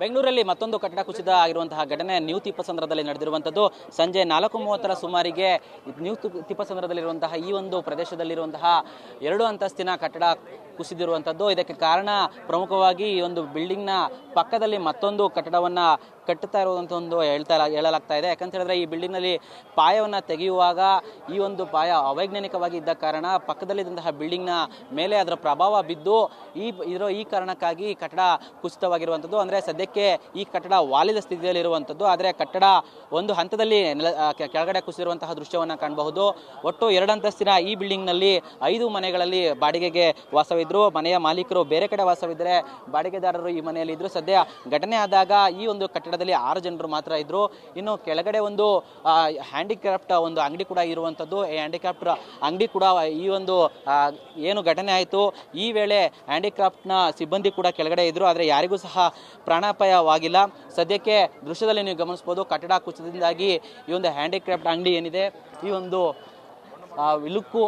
ಬೆಂಗಳೂರಲ್ಲಿ ಮತ್ತೊಂದು ಕಟ್ಟಡ ಕುಸಿತ ಆಗಿರುವಂತಹ ಘಟನೆ ನ್ಯೂ ತಿಪ್ಪಸಂದ್ರದಲ್ಲಿ ನಡೆದಿರುವಂಥದ್ದು. ಸಂಜೆ ನಾಲ್ಕು ಮೂವತ್ತರ ಸುಮಾರಿಗೆ ನ್ಯೂ ತಿಪ್ಪಸಂದ್ರದಲ್ಲಿರುವಂತಹ ಈ ಒಂದು ಪ್ರದೇಶದಲ್ಲಿರುವಂತಹ ಎರಡು ಅಂತಸ್ತಿನ ಕಟ್ಟಡ ಕುಸಿದಿರುವಂಥದ್ದು. ಇದಕ್ಕೆ ಕಾರಣ ಪ್ರಮುಖವಾಗಿ ಈ ಒಂದು ಬಿಲ್ಡಿಂಗ್ನ ಪಕ್ಕದಲ್ಲಿ ಮತ್ತೊಂದು ಕಟ್ಟಡವನ್ನ ಕಟ್ಟುತ್ತಾ ಇರುವಂಥ ಒಂದು ಹೇಳ್ತಾ ಹೇಳಲಾಗ್ತಾ ಇದೆ. ಯಾಕಂತ ಹೇಳಿದ್ರೆ ಈ ಬಿಲ್ಡಿಂಗ್ನಲ್ಲಿ ಪಾಯವನ್ನು ತೆಗೆಯುವಾಗ ಈ ಒಂದು ಪಾಯ ಅವೈಜ್ಞಾನಿಕವಾಗಿ ಇದ್ದ ಕಾರಣ ಪಕ್ಕದಲ್ಲಿದ್ದಂತಹ ಬಿಲ್ಡಿಂಗ್ನ ಮೇಲೆ ಅದರ ಪ್ರಭಾವ ಬಿದ್ದು ಈ ಇರೋ ಈ ಕಾರಣಕ್ಕಾಗಿ ಕಟ್ಟಡ ಕುಸಿತವಾಗಿರುವಂಥದ್ದು. ಅಂದರೆ ಸದ್ಯಕ್ಕೆ ಈ ಕಟ್ಟಡ ವಾಲಿದ ಸ್ಥಿತಿಯಲ್ಲಿರುವಂಥದ್ದು. ಆದರೆ ಕಟ್ಟಡ ಒಂದು ಹಂತದಲ್ಲಿ ಕೆಳಗಡೆ ಕುಸಿದಿರುವಂತಹ ದೃಶ್ಯವನ್ನು ಕಾಣಬಹುದು. ಒಟ್ಟು ಎರಡು ಅಂತಸ್ತಿನ ಈ ಬಿಲ್ಡಿಂಗ್ನಲ್ಲಿ ಐದು ಮನೆಗಳಲ್ಲಿ ಬಾಡಿಗೆಗೆ ವಾಸವಿದ್ರು ಮನೆಯ ಮಾಲೀಕರು ಬೇರೆ ಕಡೆ ವಾಸವಿದ್ದರೆ ಬಾಡಿಗೆದಾರರು ಈ ಮನೆಯಲ್ಲಿ ಇದ್ರು. ಸದ್ಯ ಘಟನೆ ಆದಾಗ ಈ ಒಂದು ಕಟ್ಟಡದಲ್ಲಿ ಆರು ಜನರು ಮಾತ್ರ ಇದ್ರು. ಇನ್ನು ಕೆಳಗಡೆ ಒಂದು ಹ್ಯಾಂಡಿಕ್ರಾಫ್ಟ್ ಒಂದು ಅಂಗಡಿ ಕೂಡ ಇರುವಂಥದ್ದು ಈ ಹ್ಯಾಂಡಿಕ್ರಾಫ್ಟ್ ಅಂಗಡಿ ಕೂಡ ಈ ಒಂದು ಏನು ಘಟನೆ ಆಯಿತು. ಈ ವೇಳೆ ಹ್ಯಾಂಡಿಕ್ರಾಫ್ಟ್ನ ಸಿಬ್ಬಂದಿ ಕೂಡ ಕೆಳಗಡೆ ಇದ್ರು. ಆದರೆ ಯಾರಿಗೂ ಸಹ ಪ್ರಾಣಾಪಾಯವಾಗಿಲ್ಲ. ಸದ್ಯಕ್ಕೆ ದೃಶ್ಯದಲ್ಲಿ ನೀವು ಗಮನಿಸ್ಬೋದು ಕಟ್ಟಡ ಕುಸಿತದಿಂದಾಗಿ ಈ ಒಂದು ಹ್ಯಾಂಡಿಕ್ರಾಫ್ಟ್ ಅಂಗಡಿ ಏನಿದೆ, ಈ ಒಂದು ಆ, ವಿಳುಕ್ಕು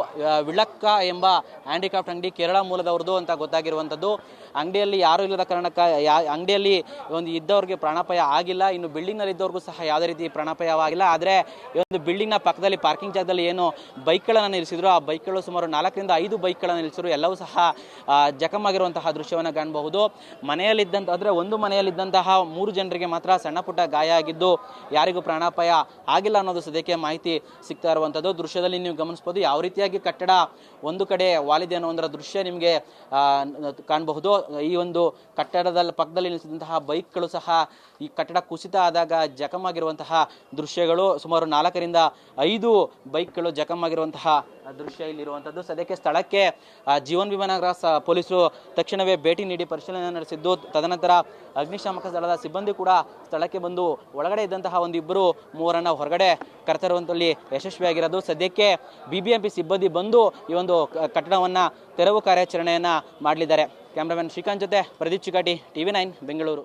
ಎಂಬ ಹ್ಯಾಂಡಿಕ್ರಾಫ್ಟ್ ಅಂಗಡಿ ಕೇರಳ ಮೂಲದವ್ರದ್ದು ಅಂತ ಗೊತ್ತಾಗಿರುವಂಥದ್ದು. ಅಂಗಡಿಯಲ್ಲಿ ಯಾರೂ ಇಲ್ಲದ ಕಾರಣಕ್ಕೆ ಯಾ ಅಂಗಡಿಯಲ್ಲಿ ಒಂದು ಇದ್ದವ್ರಿಗೆ ಪ್ರಾಣಾಪಾಯ ಆಗಿಲ್ಲ. ಇನ್ನು ಬಿಲ್ಡಿಂಗ್ನಲ್ಲಿ ಇದ್ದವ್ರಿಗೂ ಸಹ ಯಾವುದೇ ರೀತಿ ಪ್ರಾಣಾಪಾಯವಾಗಿಲ್ಲ. ಆದರೆ ಈ ಒಂದು ಬಿಲ್ಡಿಂಗ್ನ ಪಕ್ಕದಲ್ಲಿ ಪಾರ್ಕಿಂಗ್ ಜಾಗದಲ್ಲಿ ಏನು ಬೈಕ್ಗಳನ್ನು ನಿಲ್ಲಿಸಿದ್ರು ಆ ಬೈಕ್ಗಳು ಸುಮಾರು ನಾಲ್ಕರಿಂದ ಐದು ಬೈಕ್ಗಳನ್ನು ನಿಲ್ಲಿಸಿದ್ರು. ಎಲ್ಲವೂ ಸಹ ಜಖಮ್ ಜಖಮಾಗಿರುವಂತಹ ದೃಶ್ಯವನ್ನು ಕಾಣಬಹುದು. ಮನೆಯಲ್ಲಿದ್ದಂಥ ಅಂದರೆ ಒಂದು ಮನೆಯಲ್ಲಿದ್ದಂತಹ ಮೂರು ಜನರಿಗೆ ಮಾತ್ರ ಸಣ್ಣ ಪುಟ್ಟ ಗಾಯ ಆಗಿದ್ದು ಯಾರಿಗೂ ಪ್ರಾಣಾಪಾಯ ಆಗಿಲ್ಲ ಅನ್ನೋದು ಸದ್ಯಕ್ಕೆ ಮಾಹಿತಿ ಸಿಗ್ತಾ ಇರುವಂಥದ್ದು. ದೃಶ್ಯದಲ್ಲಿ ನೀವು ಗಮನಿಸ್ಬೋದು ಯಾವ ರೀತಿಯಾಗಿ ಕಟ್ಟಡ ಒಂದು ಕಡೆ ವಾಲಿದೆ ಅನ್ನೋ ದೃಶ್ಯ ನಿಮಗೆ ಕಾಣಬಹುದು. ಈ ಒಂದು ಕಟ್ಟಡದ ಪಕ್ಕದಲ್ಲಿ ನಿಲ್ಲಿಸಿದಂತಹ ಬೈಕ್ಗಳು ಸಹ ಈ ಕಟ್ಟಡ ಕುಸಿತ ಆದಾಗ ಜಖಮಾಗಿರುವಂತಹ ದೃಶ್ಯಗಳು. ಸುಮಾರು ನಾಲ್ಕರಿಂದ ಐದು ಬೈಕ್ಗಳು ಜಖಮಾಗಿರುವಂತಹ ದೃಶ್ಯ ಇಲ್ಲಿರುವಂಥದ್ದು ಸದ್ಯಕ್ಕೆ ಸ್ಥಳಕ್ಕೆ ಜೀವನ್ ವಿಮಾನಗರ ಪೊಲೀಸರು ತಕ್ಷಣವೇ ಭೇಟಿ ನೀಡಿ ಪರಿಶೀಲನೆ ನಡೆಸಿದ್ದು. ತದನಂತರ ಅಗ್ನಿಶಾಮಕ ದಳದ ಸಿಬ್ಬಂದಿ ಕೂಡ ಸ್ಥಳಕ್ಕೆ ಬಂದು ಒಳಗಡೆ ಇದ್ದಂತಹ ಒಂದು ಇಬ್ಬರು ಮೂವರನ್ನ ಹೊರಗಡೆ ಕರೆತರುವಂತಲ್ಲಿ ಯಶಸ್ವಿಯಾಗಿರೋದು. ಸದ್ಯಕ್ಕೆ ಬಿ ಬಿ ಎಂ ಪಿ ಸಿಬ್ಬಂದಿ ಬಂದು ಈ ಒಂದು ಕಟ್ಟಡವನ್ನು ತೆರವು ಕಾರ್ಯಾಚರಣೆಯನ್ನು ಮಾಡಲಿದ್ದಾರೆ. ಕ್ಯಾಮ್ರಾಮನ್ ಶ್ರೀಕಾಂತ್ ಜೊತೆ ಪ್ರದೀಪ್ ಚಿಕಾಟಿ ಟಿವಿ ನೈನ್, ಬೆಂಗಳೂರು.